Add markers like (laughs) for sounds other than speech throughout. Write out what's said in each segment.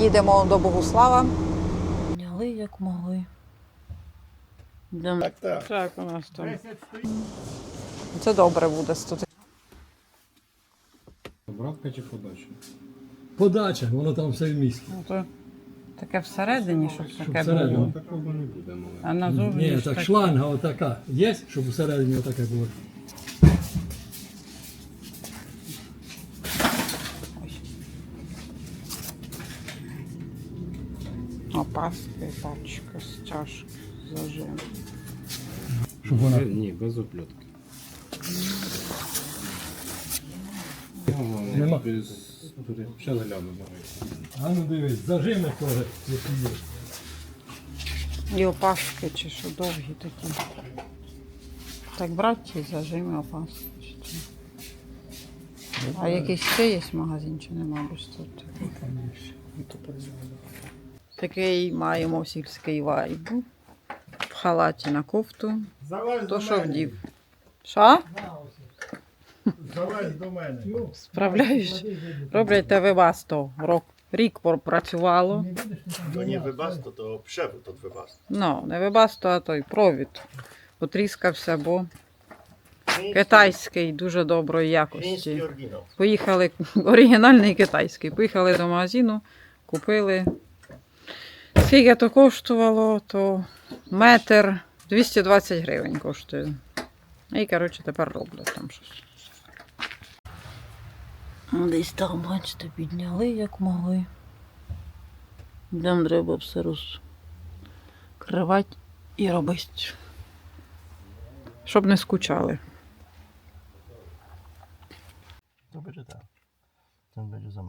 їдемо до Богуслава. Зняли як могли. Так, так. Так, у нас там. Це добре буде тут. Обратка чи подача? Подача, воно там все в місті. Ну, то таке всередині, щоб таке всередині. було. Такого не буде, мали. А назовні Ні, ж так так. шланга отака. Є, щоб всередині отаке було. Опаска і пачка, стяжка, зажим. Щоб вона. Ні, без оплетки. Нема. Без... Зараз гляну, давай. А ну дивись, зажими теж, якщо є. І опаски чи що довгі такі. Так брати ці зажими опаски. чи чи? А якийсь ще є магазин, чи нема без тут? Такий маємо сільський вайб. В халаті на кофту. Залазь То що вдів? Що? Залазь до мене. Справляюсь? Роблять тебе басто. Рок, рік пропрацювало. To nie wybasto, to przewód od wybasto. Ну, не вебасто, а той провід. Потріскався, бо китайський дуже доброї якості. Поїхали (laughs) оригінальний китайський. Поїхали до магазину, купили. Скільки то коштувало, то метр 220 гривень коштує. І, коротше, тепер роблять там щось. Десь там, бачите, підняли як могли. Там треба все розкривати і робити. Щоб не скучали. To będzie tak. Ten będzie za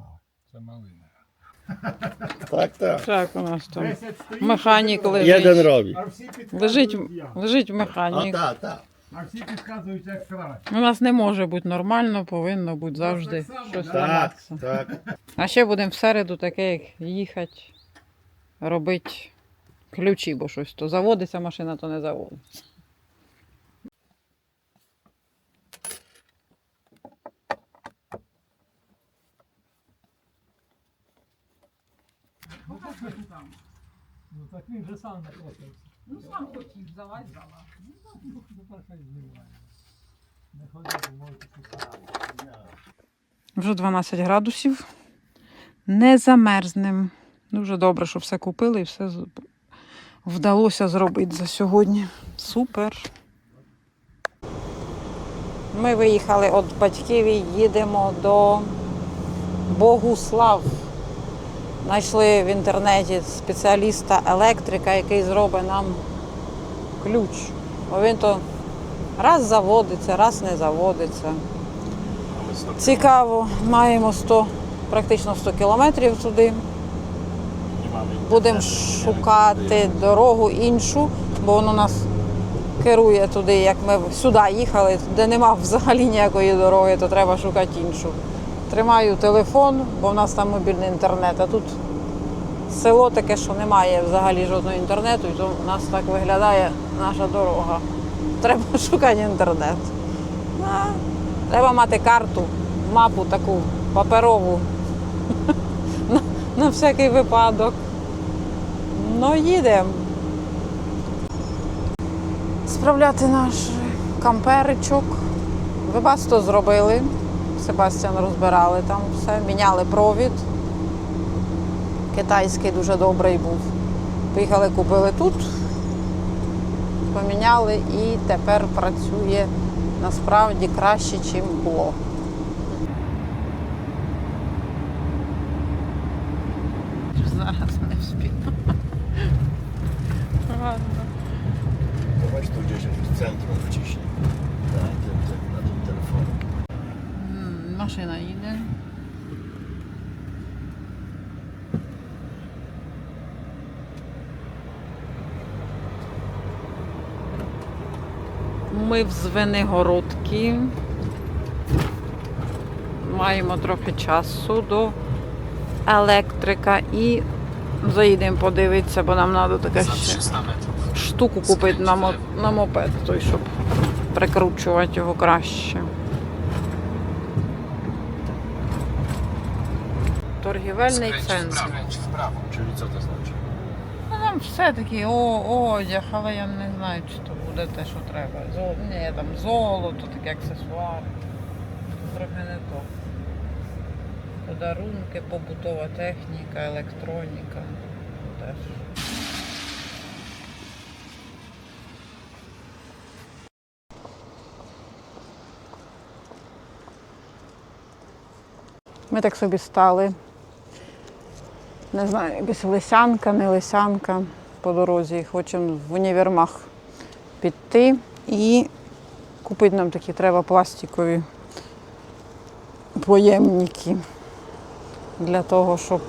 Tak, tak. Так, у нас там механік лежить. Robi. А всі підказують Лежить, як. лежить механік. tak, tak. А всі підказують, як краще. У нас не може бути нормально, повинно бути завжди так само, щось да? Tak, ламатися. tak. А ще будемо в середу таке, як їхати, робити ключі, бо щось то заводиться машина, то не заводиться. Ну так він же сам напросився. Ну сам хотів, залазь, залазь. Ну, тепер хай знімає. Не ходи, бо може Вже 12 градусів. Не замерзнем. Дуже добре, що все купили і все вдалося зробити за сьогодні. Супер. Ми виїхали від батьків і їдемо до Богуслав. Знайшли в інтернеті спеціаліста електрика, який зробить нам ключ. Бо він то раз заводиться, раз не заводиться. Цікаво, маємо 100, практично 100 кілометрів туди. Будемо шукати дорогу іншу, бо воно нас керує туди, як ми сюди їхали, де нема взагалі ніякої дороги, то треба шукати іншу. Тримаю телефон, бо в нас там мобільний інтернет, а тут село таке, що немає взагалі жодного інтернету, і то у нас так виглядає наша дорога. Треба (laughs) шукати інтернет. Треба мати карту, мапу таку паперову. (laughs) на, на всякий випадок. Ну, їдемо. Справляти наш камперичок. Вибасто зробили. Себастьян розбирали там все, міняли провід. Китайський дуже добрий був. Поїхали, купили тут, поміняли і тепер працює насправді краще, ніж було. Ми в Звенигородці. Маємо трохи часу до електрика і заїдемо подивитися, бо нам треба таке ще штуку купити на, мо- на мопед, той, щоб прикручувати його краще. Торгівельний центр. Co to znaczy? Ну там все таки о, одяг, але я не знаю, чи то буде те, що треба. Зо... Ні, там золото, такі аксесуари. Трохи не то. Подарунки, побутова техніка, електроніка. Теж. Ми так собі стали. Не знаю, якась лисянка, не лисянка по дорозі. Хочемо в універмаг піти і купити нам такі треба пластикові поємники для того, щоб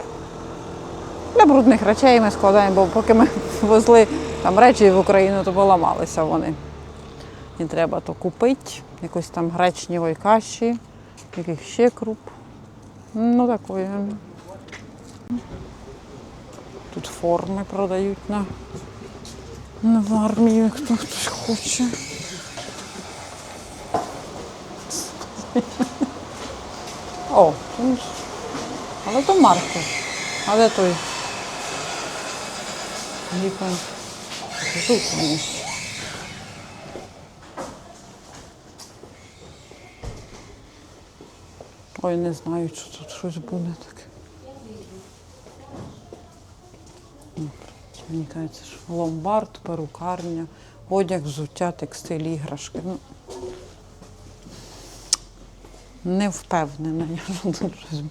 для брудних речей ми складаємо, бо поки ми (laughs) везли там речі в Україну, то поламалися вони. І треба то купити, якось там гречневої каші, яких ще круп. Ну такое. Тут форми продають на, на в армію, хто хтось хоче. О, але то марка. А де той? Ніка. Тут вони. Ой, не знаю, чи тут щось буде таке. Мені кажеться, що ломбард, перукарня, одяг, взуття, текстиль, іграшки. Ну, не впевнена, я (laughs) дуже щось.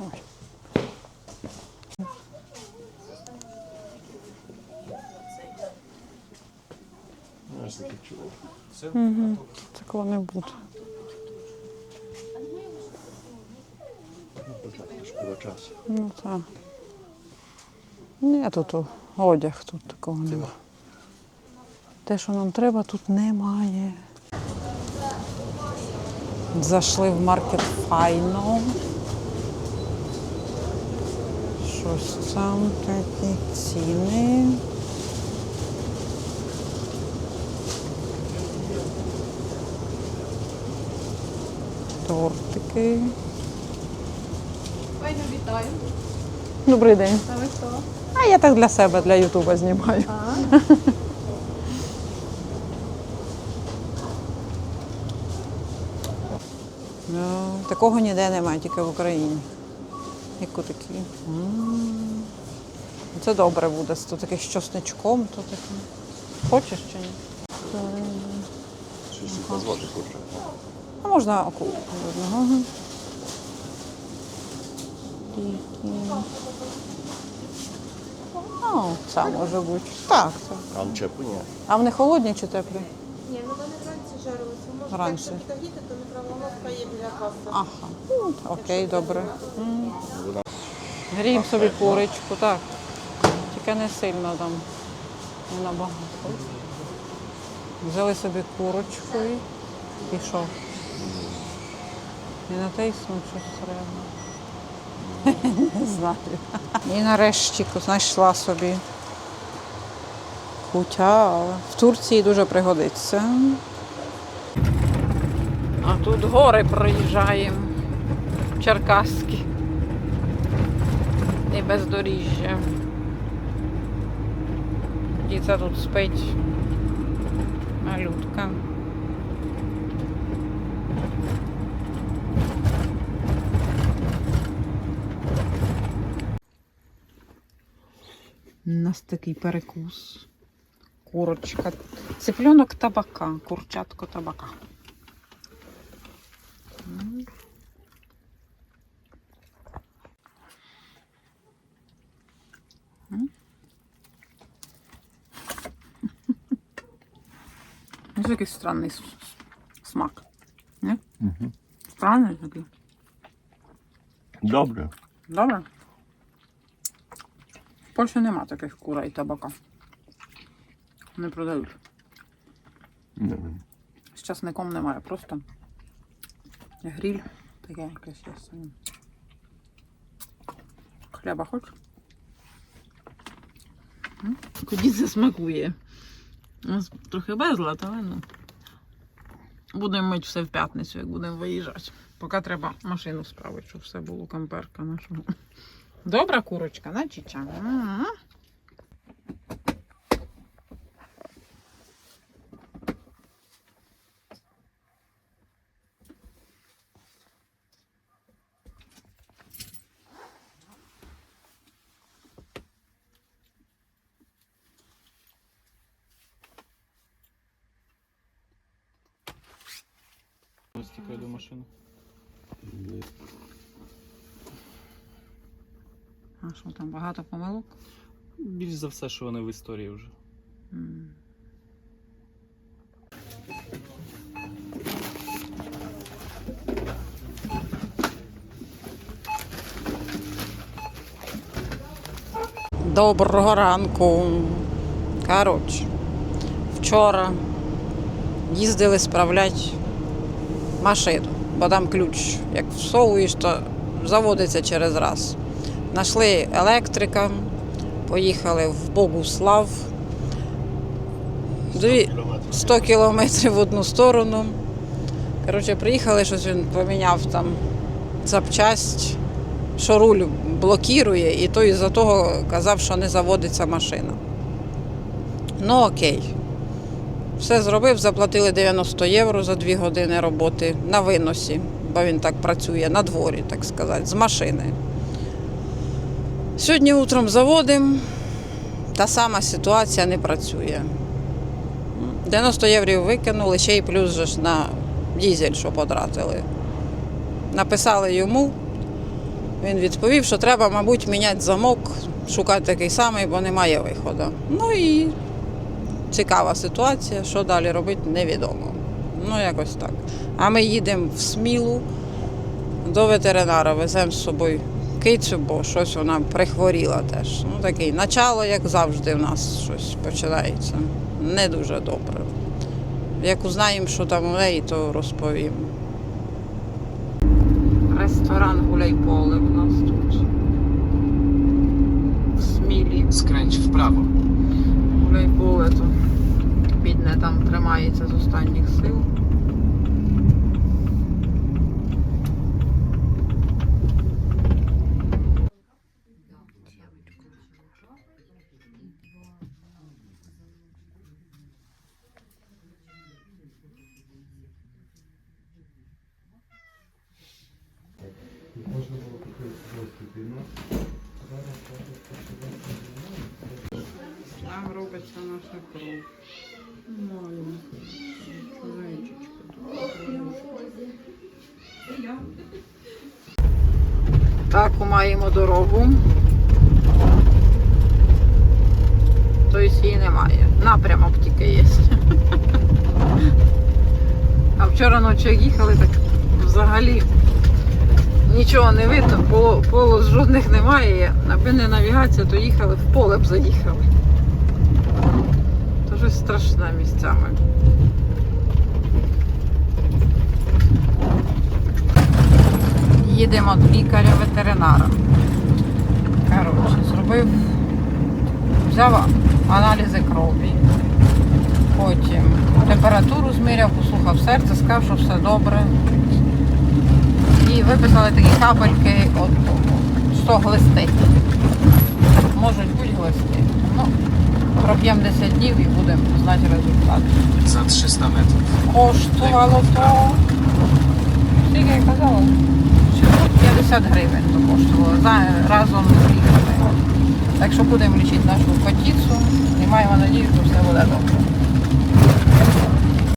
Ой. No, jest taki czuło. Це коли не буде. Szkoda czasu. Ну так. Ні, тут одяг тут такого немає. Те, що нам треба, тут немає. Зайшли в маркет файно. Щось там такі ціни. Тортики. Файно вітаю. Добрий день. А ви хто? А я так для себе, для Ютуба знімаю. А, (laughs) Ну, такого ніде немає, тільки в Україні. Як такі. Це добре буде. З то таких з чосничком, то таке. Хочеш чи ні? 32 zł kurczę. А можна оку одного. Ага. Це може бути. Так, це. A on ciepły? Nie. А вони холодні чи теплі? Ні, ну вони вранці жарилися. Може Вранці. так, щоб підогріти, то мікроволновка є біля каси. Ага. Ну, окей, добре. М. Wona- собі курочку, так. Тільки не сильно там. Не набагато. Взяли собі курочку і пішов. І натиснув щось треба. Не знаю. І нарешті знайшла собі кутя, в Турції дуже пригодиться. А тут гори проїжджаємо. Черкаські і бездоріжжя. І це тут спить малютка. У нас такий перекус. Курочка. Цыпленок табака, курчатко табака. Ну, якийсь странний смак. Не? Странний такий. Dobry. Добре? В Польщі нема таких курей табака. Не продають. Wiem. З часником немає, просто гріль, таке якесь є. Хляба хоч? Куди це смакує? У нас трохи безлад, але ну. Будемо мити все в п'ятницю, як будемо виїжджати. Поки треба машину справити, щоб все було камперка нашого. Добра курочка, на чіча. М. Ось тікаю до машини. А що там багато помилок? Більш за все, що вони в історії вже. Доброго ранку. Коротше, вчора їздили справляти машину, бо там ключ. Як всовуєш, то заводиться через раз. Знайшли електрика, поїхали в Богуслав. Дві, 100 кілометрів в одну сторону. Коротше, приїхали, щось він поміняв там запчасть, що руль блокірує, і той із-за того казав, що не заводиться машина. Ну окей. Все зробив, заплатили 90 євро за 2 години роботи на виносі, бо він так працює на дворі, так сказати, з машини. Сьогодні утром заводимо, та сама ситуація не працює. 90 євро викинули, ще й плюс же ж на дізель, що потратили. Написали йому, він відповів, що треба, мабуть, міняти замок, шукати такий самий, бо немає виходу. Ну і цікава ситуація, що далі робити, невідомо. Ну, якось так. А ми їдемо в Смілу до ветеринара, веземо з собою кицю, бо щось вона прихворіла теж. Ну, такий начало, як завжди, в нас щось починається. Не дуже добре. Як узнаємо, що там у неї, то розповім. Ресторан Гуляйполе у нас тут. В Смілі. Скренч вправо. Гуляйполе то бідне там тримається з останніх сил. Там робиться наша кров. Маленька. Так, маємо дорогу. Тобто її немає. Напрямок тільки є. А вчора ночі як їхали, так взагалі нічого не видно, поло- полос жодних немає. Аби не навігація, то їхали в поле б заїхали. Щось страшне місцями. Їдемо до лікаря-ветеринара. Коротше, зробив, взяв аналізи крові. Потім температуру зміряв, послухав серце, сказав, що все добре. І виписали такі капельки от 100 глистей. Можуть бути глисти. Ну, проп'ємо 10 днів і будемо знати результат. За 300 метрів. Коштувало то. Скільки я казала? 50 гривень то коштувало за разом з ліками. Так що будемо лічити нашу котіцу і маємо надію, що все буде добре.